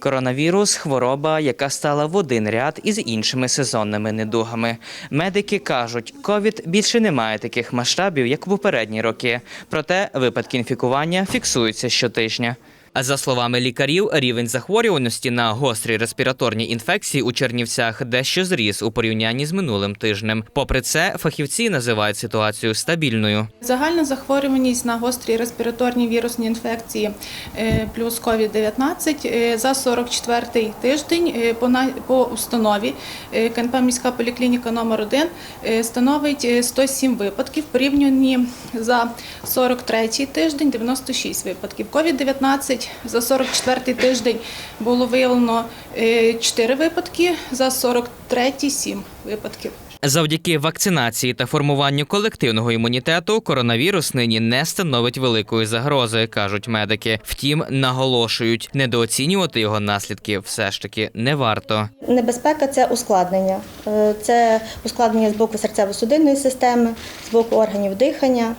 Коронавірус хвороба, яка стала в один ряд із іншими сезонними недугами. Медики кажуть, ковід більше не має таких масштабів, як в попередні роки. Проте випадки інфікування фіксуються щотижня. За словами лікарів, рівень захворюваності на гострі респіраторні інфекції у Чернівцях дещо зріс у порівнянні з минулим тижнем. Попри це, фахівці називають ситуацію стабільною. Загальна захворюваність на гострі респіраторні вірусні інфекції е, плюс COVID-19 е, за 44-й тиждень е, по, установі КНП міська поліклініка номер 1 е, становить е, 107 випадків, порівняні за 43-й тиждень 96 випадків. COVID-19 за 44-й тиждень було виявлено 4 випадки, за 43-й – 7 випадків. Завдяки вакцинації та формуванню колективного імунітету коронавірус нині не становить великої загрози, кажуть медики. Втім, наголошують, недооцінювати його наслідки все ж таки не варто. Небезпека це ускладнення. Е, Це ускладнення з боку серцево-судинної системи, з боку органів дихання.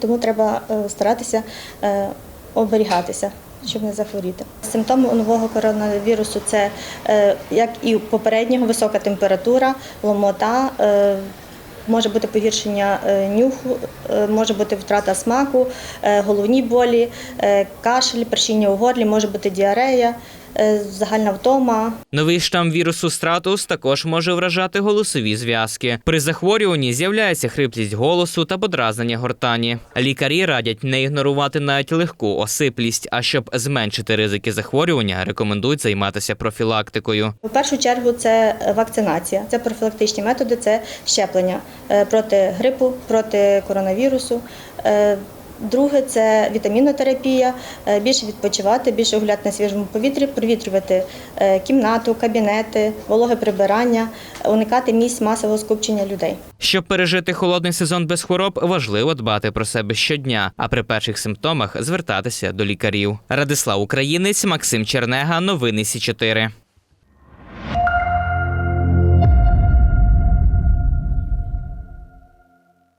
Тому треба е, старатися е, оберігатися, щоб не захворіти. Симптоми нового коронавірусу це, е, як і попереднього, висока температура, ломота. е, Може бути погіршення е, нюху, може бути втрата смаку, головні болі, кашель, першіння у горлі, може бути діарея, загальна втома, Новий штам вірусу стратус також може вражати голосові зв'язки. При захворюванні з'являється хриплість голосу та подразнення гортані. Лікарі радять не ігнорувати навіть легку осиплість, а щоб зменшити ризики захворювання, рекомендують займатися профілактикою. У першу чергу це вакцинація, це профілактичні методи, це щеплення е, проти грипу, проти коронавірусу. Друге це вітамінотерапія, е, більше відпочивати, більше гуляти на свіжому повітрі, провітрювати е, кімнату, кабінети, вологе прибирання, уникати місць масового скупчення людей. Щоб пережити холодний сезон без хвороб, важливо дбати про себе щодня, а при перших симптомах звертатися до лікарів. Радислав Українець, Максим Чернега, новини Сі 4